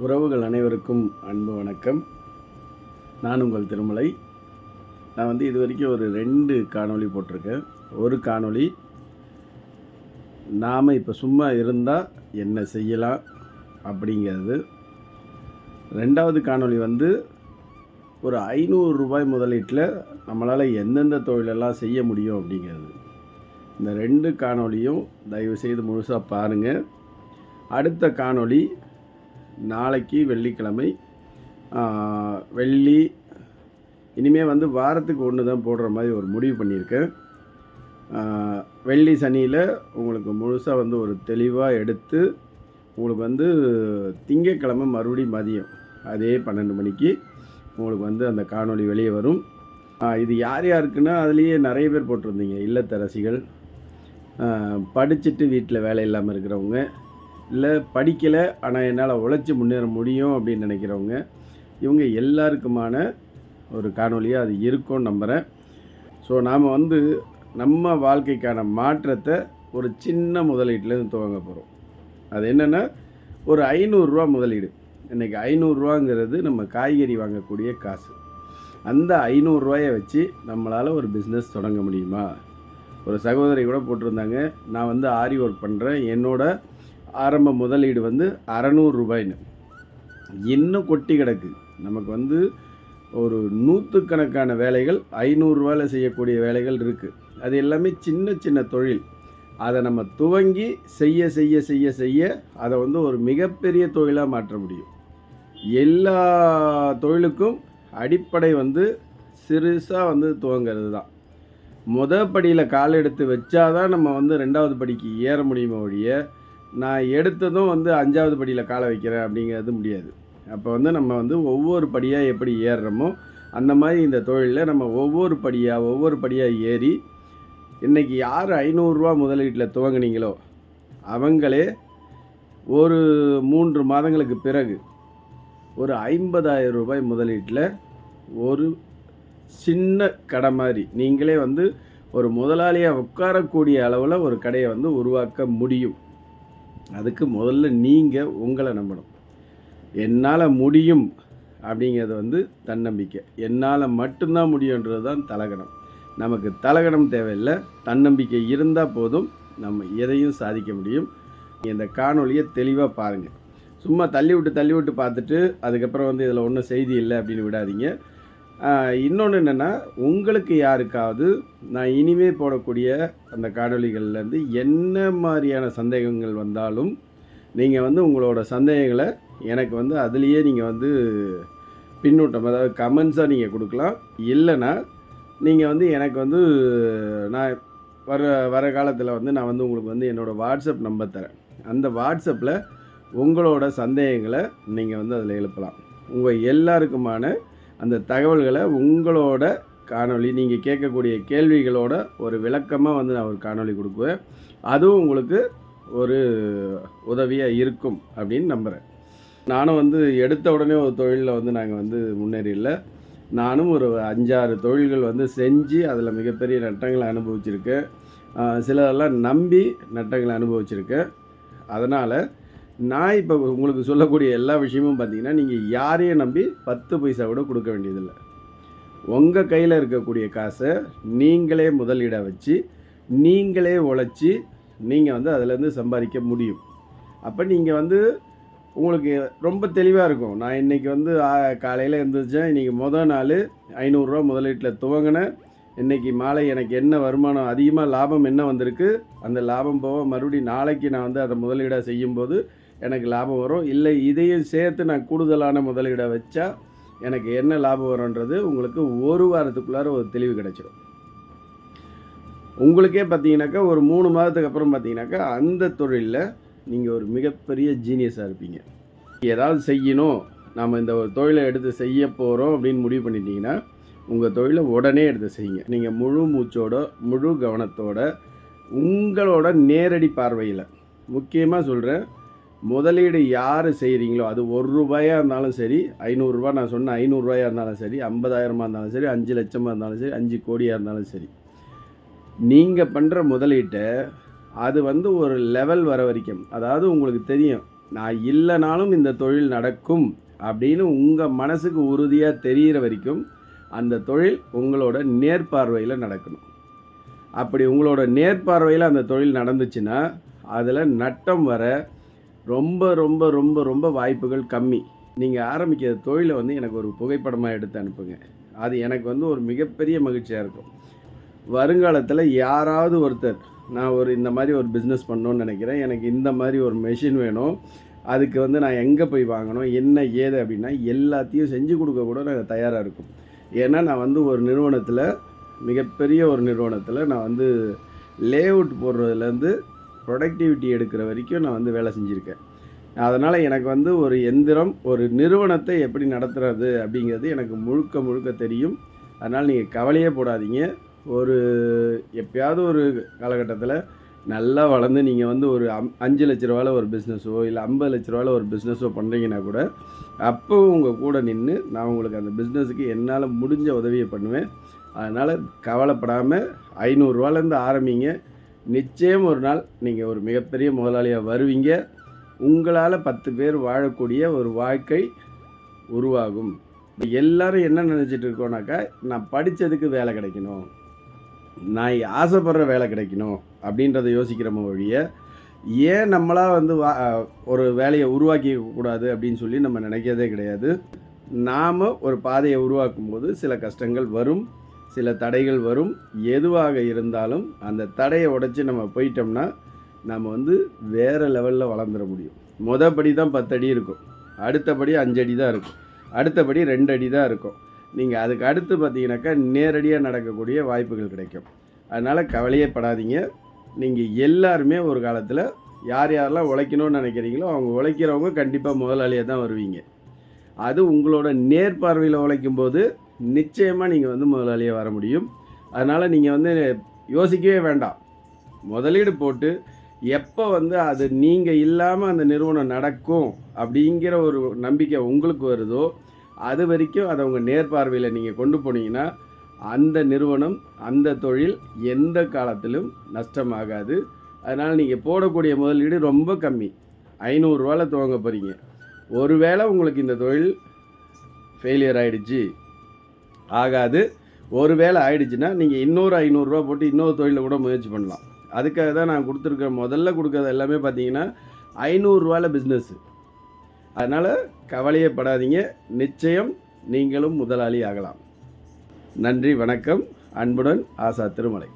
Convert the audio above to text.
உறவுகள் அனைவருக்கும் அன்பு வணக்கம். நான் உங்கள் திருமலை. நான் வந்து இது வரைக்கும் ஒரு ரெண்டு காணொளி போட்டிருக்கேன். ஒரு காணொளி நாம் இப்போ சும்மா இருந்தால் என்ன செய்யலாம் அப்படிங்கிறது. ரெண்டாவது காணொளி வந்து ஒரு ஐநூறு ரூபாய் முதலீட்டில் நம்மளால் எந்தெந்த தொழிலெல்லாம் செய்ய முடியும் அப்படிங்கிறது. இந்த ரெண்டு காணொளியும் தயவு செய்து முழுசாக பாருங்கள் அடுத்த காணொளி நாளைக்கு வெள்ளிக்கிழமை. வெள்ளி இனிமேல் வந்து வாரத்துக்கு ஒன்று தான் போடுற மாதிரி ஒரு முடிவு பண்ணியிருக்கேன். வெள்ளி சனியில் உங்களுக்கு முழுசாக வந்து ஒரு தெளிவாக எடுத்து உங்களுக்கு வந்து திங்கக்கிழமை மறுபடியும் மதியம் அதே பன்னெண்டு மணிக்கு உங்களுக்கு வந்து அந்த காணொளி வெளியே வரும். இது யார் யாருக்குன்னா அதுலேயே நிறைய பேர் போட்டிருந்தீங்க இல்லத்தரசிகள் படிச்சுட்டு வீட்டில் வேலை இல்லாமல் இருக்கிறவங்க இல்லை படிக்கலை ஆனால் என்னால் உழைச்சி முன்னேற முடியும் அப்படின்னு நினைக்கிறவங்க இவங்க எல்லாருக்குமான ஒரு காணொலியாக அது இருக்கும்னு நம்புகிறேன் ஸோ நாம் வந்து நம்ம வாழ்க்கைக்கான மாற்றத்தை ஒரு சின்ன முதலீட்டிலேருந்து துவங்க போகிறோம் அது என்னென்னா ஒரு ஐநூறுரூவா முதலீடு. இன்றைக்கி ஐநூறுரூவாங்கிறது நம்ம காய்கறி வாங்கக்கூடிய காசு. அந்த ஐநூறுரூவாயை வச்சு நம்மளால் ஒரு பிஸ்னஸ் தொடங்க முடியுமா? ஒரு சகோதரி கூட போட்டிருந்தாங்க நான் வந்து ஆரி ஒர்க் பண்ணுறேன் என்னோட ஆரம்ப முதலீடு வந்து அறநூறு ரூபாய்னு. இன்னும் கொட்டி கிடக்கு. நமக்கு வந்து ஒரு நூற்றுக்கணக்கான வேலைகள் ஐநூறுரூவாயில் செய்யக்கூடிய வேலைகள் இருக்குது அது எல்லாமே சின்ன சின்ன தொழில். அதை நம்ம துவங்கி செய்ய செய்ய செய்ய செய்ய அதை வந்து ஒரு மிகப்பெரிய தொழிலாக மாற்ற முடியும். எல்லா தொழிலுக்கும் அடிப்படை வந்து சிறுசாக வந்து துவங்கிறது தான். முத படியில் கால் எடுத்து வச்சாதான் நம்ம வந்து ரெண்டாவது படிக்கு ஏற முடியுமே ஒழிய நான் எடுத்ததும் வந்து அஞ்சாவது படியில் காலை வைக்கிறேன் அப்படிங்கிறது முடியாது. அப்போ வந்து நம்ம வந்து ஒவ்வொரு படியாக எப்படி ஏறுறோமோ அந்த மாதிரி இந்த தொழிலில் நம்ம ஒவ்வொரு படியாக ஒவ்வொரு படியாக ஏறி இன்றைக்கி யார் ஐநூறுரூவா முதலீட்டில் துவங்குனீங்களோ அவங்களே ஒரு மூன்று மாதங்களுக்கு பிறகு ஒரு ஐம்பதாயிரம் ரூபாய் முதலீட்டில் ஒரு சின்ன கடை மாதிரி நீங்களே வந்து ஒரு முதலாளியாக உட்காரக்கூடிய அளவில் ஒரு கடையை வந்து உருவாக்க முடியும். அதுக்கு முதல்ல நீங்கள் உங்களை நம்பணும். என்னால் முடியும் அப்படிங்கிறது வந்து தன்னம்பிக்கை. என்னால் மட்டும்தான் முடியுன்றது தான் தலகணம். நமக்கு தலகணம் தேவையில்லை. தன்னம்பிக்கை இருந்தால் போதும் நம்ம எதையும் சாதிக்க முடியும். இந்த காணொலியை தெளிவாக பாருங்கள் சும்மா தள்ளி விட்டு தள்ளி விட்டு பார்த்துட்டு அதுக்கப்புறம் வந்து இதில் ஒன்றும் செய்தி இல்லை அப்படின்னு விடாதீங்க. இன்னொன்று என்னென்னா உங்களுக்கு யாருக்காவது நான் இனிமே போடக்கூடிய அந்த காணொளிகள்லேருந்து என்ன மாதிரியான சந்தேகங்கள் வந்தாலும் நீங்கள் வந்து உங்களோட சந்தேகங்களை எனக்கு வந்து அதுலேயே நீங்கள் வந்து பின்னூட்டம் அதாவது கமெண்ட்ஸாக நீங்கள் கொடுக்கலாம். இல்லைன்னா நீங்கள் வந்து எனக்கு வந்து நான் வர வர காலத்தில் வந்து நான் வந்து உங்களுக்கு வந்து என்னோடய வாட்ஸ்அப் நம்பர் தரேன். அந்த வாட்ஸ்அப்பில் உங்களோட சந்தேகங்களை நீங்கள் வந்து அதில் எழுப்பலாம். உங்கள் எல்லாருக்குமான அந்த தகவல்களை உங்களோட காணொளி நீங்கள் கேட்கக்கூடிய கேள்விகளோட ஒரு விளக்கமாக வந்து நான் ஒரு காணொளி கொடுக்குவேன். அதுவும் உங்களுக்கு ஒரு உதவியாக இருக்கும் அப்படின்னு நம்புகிறேன் நானும் வந்து எடுத்த உடனே ஒரு தொழிலில் வந்து நாங்கள் வந்து முன்னேறியில்லை. நானும் ஒரு அஞ்சாறு தொழில்கள் வந்து செஞ்சு அதில் மிகப்பெரிய நட்டங்களை அனுபவிச்சிருக்கேன். சிலதெல்லாம் நம்பி நட்டங்களை அனுபவிச்சிருக்கேன். அதனால் நான் இப்போ உங்களுக்கு சொல்லக்கூடிய எல்லா விஷயமும் பார்த்தீங்கன்னா நீங்கள் யாரையும் நம்பி பத்து பைசா கூட கொடுக்க வேண்டியதில்லை. உங்கள் கையில் இருக்கக்கூடிய காசை நீங்களே முதலீடாக வச்சு நீங்களே உழைச்சி நீங்கள் வந்து அதிலேருந்து சம்பாதிக்க முடியும். அப்போ நீங்கள் வந்து உங்களுக்கு ரொம்ப தெளிவாக இருக்கும். நான் இன்றைக்கி வந்து காலையில் எழுந்திரிச்சேன் இன்றைக்கி மொதல் நாள் ஐநூறுரூவா முதலீட்டில் துவங்கினேன். இன்றைக்கி மாலை எனக்கு என்ன வருமானம் அதிகமாக லாபம் என்ன வந்திருக்கு அந்த லாபம் போக மறுபடியும் நாளைக்கு நான் வந்து அதை முதலீடாக செய்யும்போது எனக்கு லாபம் வரும். இல்லை இதையும் சேர்த்து நான் கூடுதலான முதலீடை வச்சா எனக்கு என்ன லாபம் வரும்ன்றது உங்களுக்கு ஒரு வாரத்துக்குள்ளார ஒரு தெளிவு கிடச்சிடும் உங்களுக்கே பார்த்தீங்கன்னாக்கா ஒரு மூணு மாதத்துக்கு அப்புறம் பார்த்தீங்கன்னாக்கா அந்த தொழிலில் நீங்கள் ஒரு மிகப்பெரிய ஜீனியஸாக இருப்பீங்க. ஏதாவது செய்யணும். நாம் இந்த ஒரு தொழிலை எடுத்து செய்ய போகிறோம் அப்படின்னு முடிவு பண்ணிட்டீங்கன்னா உங்கள் தொழிலை உடனே எடுத்து செய்யுங்க. நீங்கள் முழு மூச்சோட முழு கவனத்தோட உங்களோட நேரடி பார்வையில். முக்கியமாக சொல்கிறேன் முதலீடு யார் செய்கிறீங்களோ அது ஒரு ரூபாயாக இருந்தாலும் சரி ஐநூறுரூவா நான் சொன்ன ஐநூறுரூவாயாக இருந்தாலும் சரி ஐம்பதாயிரமாக இருந்தாலும் சரி அஞ்சு லட்சமாக இருந்தாலும் சரி அஞ்சு கோடியாக இருந்தாலும் சரி. நீங்கள் பண்ணுற முதலீட்டை அது வந்து ஒரு லெவல் வர வரைக்கும் அதாவது உங்களுக்கு தெரியும் நான் இல்லைனாலும் இந்த தொழில் நடக்கும் அப்படின்னு உங்கள் மனசுக்கு உறுதியாக தெரிகிற வரைக்கும் அந்த தொழில் உங்களோட நேர்பார்வையில் நடக்கணும். அப்படி உங்களோட நேர்பார்வையில் அந்த தொழில் நடந்துச்சுன்னா அதில் நட்டம் வர ரொம்ப ரொம்ப ரொம்ப ரொம்ப வாய்ப்புகள் கம்மி. நீங்கள் ஆரம்பிக்கிற தொழிலை வந்து எனக்கு ஒரு புகைப்படமாக எடுத்து அனுப்புங்க. அது எனக்கு வந்து ஒரு மிகப்பெரிய மகிழ்ச்சியாக இருக்கும். வருங்காலத்தில் யாராவது ஒருத்தர் நான் ஒரு இந்த மாதிரி ஒரு பிஸ்னஸ் பண்ணணும்னு நினைக்கிறேன். எனக்கு இந்த மாதிரி ஒரு மெஷின் வேணும். அதுக்கு வந்து நான் எங்கே போய் வாங்கணும்? என்ன ஏது அப்படின்னா எல்லாத்தையும் செஞ்சு கொடுக்க கூட நான் தயாராக இருக்கும். ஏன்னா நான் வந்து ஒரு நிறுவனத்தில் மிகப்பெரிய ஒரு நிறுவனத்தில் நான் வந்து லேஅவுட் போடுறதுலேருந்து ப்ரொடக்டிவிட்டி எடுக்கிற வரைக்கும் நான் வந்து வேலை செஞ்சுருக்கேன். அதனால் எனக்கு வந்து ஒரு எந்திரம் ஒரு நிறுவனத்தை எப்படி நடத்துகிறது அப்படிங்கிறது எனக்கு முழுக்க முழுக்க தெரியும். அதனால் நீங்கள் கவலையே போடாதீங்க. ஒரு எப்பயாவது ஒரு காலகட்டத்தில் நல்லா வளர்ந்து நீங்கள் வந்து ஒரு அம் அஞ்சு லட்ச ரூபாவில் ஒரு பிஸ்னஸோ இல்லை ஐம்பது லட்ச ரூபாவில் ஒரு பிஸ்னஸோ பண்ணுறீங்கன்னா கூட அப்போ உங்கள் கூட நின்று நான் உங்களுக்கு அந்த பிஸ்னஸுக்கு என்னால் முடிஞ்ச உதவியை பண்ணுவேன். அதனால் கவலைப்படாமல் ஐநூறுரூவாலேருந்து ஆரம்பிங்க. நிச்சயம் ஒரு நாள் நீங்கள் ஒரு மிகப்பெரிய முதலாளியாக வருவீங்க. உங்களால் பத்து பேர் வாழக்கூடிய ஒரு வாழ்க்கை உருவாகும். எல்லாரும் என்ன நினச்சிட்டு இருக்கோனாக்கா நான் படித்ததுக்கு வேலை கிடைக்கணும். நான் ஆசைப்படுற வேலை கிடைக்கணும் அப்படின்றத யோசிக்கிறோமோ வழிய ஏன் நம்மளாக வந்து வா ஒரு வேலையை உருவாக்கிக்க கூடாது அப்படின்னு சொல்லி நம்ம நினைக்கிறதே கிடையாது. நாம் ஒரு பாதையை உருவாக்கும் போது சில கஷ்டங்கள் வரும். சில தடைகள் வரும். எதுவாக இருந்தாலும் அந்த தடையை உடைச்சி நம்ம போயிட்டோம்னா நம்ம வந்து வேறு லெவலில் வளர்ந்துட முடியும். மொதப்படி தான் பத்தடி இருக்கும். அடுத்தபடி அஞ்சடி தான் இருக்கும். அடுத்தபடி ரெண்டு அடி தான் இருக்கும். நீங்கள் அதுக்கு அடுத்து பார்த்தீங்கன்னாக்கா நேரடியாக நடக்கக்கூடிய வாய்ப்புகள் கிடைக்கும். அதனால் கவலையே படாதீங்க. நீங்கள் எல்லாருமே ஒரு காலத்தில் யார் யாரெல்லாம் உழைக்கணும்னு நினைக்கிறீங்களோ அவங்க உழைக்கிறவங்க கண்டிப்பாக முதலாளியாக தான் வருவீங்க. அது உங்களோட நேர்பார்வையில் உழைக்கும் போது நிச்சயமாக நீங்கள் வந்து முதலாளியாக வர முடியும். அதனால் நீங்கள் வந்து யோசிக்கவே வேண்டாம். முதலீடு போட்டு எப்போ வந்து அது நீங்கள் இல்லாமல் அந்த நிறுவனம் நடக்கும் அப்படிங்கிற ஒரு நம்பிக்கை உங்களுக்கு வருதோ அது வரைக்கும் அதை உங்கள் நேர்பார்வையில் நீங்கள் கொண்டு போனீங்கன்னா அந்த நிறுவனம் அந்த தொழில் எந்த காலத்திலும் நஷ்டமாகாது. அதனால் நீங்கள் போடக்கூடிய முதலீடு ரொம்ப கம்மி. ஐநூறுரூவாவில் துவங்க போகிறீங்க ஒருவேளை உங்களுக்கு இந்த தொழில் ஃபெயிலியர் ஆகிடுச்சு ஆகாது. ஒரு வேளை ஆயிடுச்சுன்னா நீங்கள் இன்னொரு ஐநூறுரூவா போட்டு இன்னொரு தொழிலில் கூட முயற்சி பண்ணலாம். அதுக்காக தான் நான் கொடுத்துருக்க முதல்ல கொடுக்கறது எல்லாமே பார்த்தீங்கன்னா ஐநூறுரூவாவில் பிஸ்னஸ்ஸு அதனால் கவலையே படாதீங்க. நிச்சயம் நீங்களும் முதலாளி ஆகலாம். நன்றி வணக்கம். அன்புடன் ஆசா திருமலை.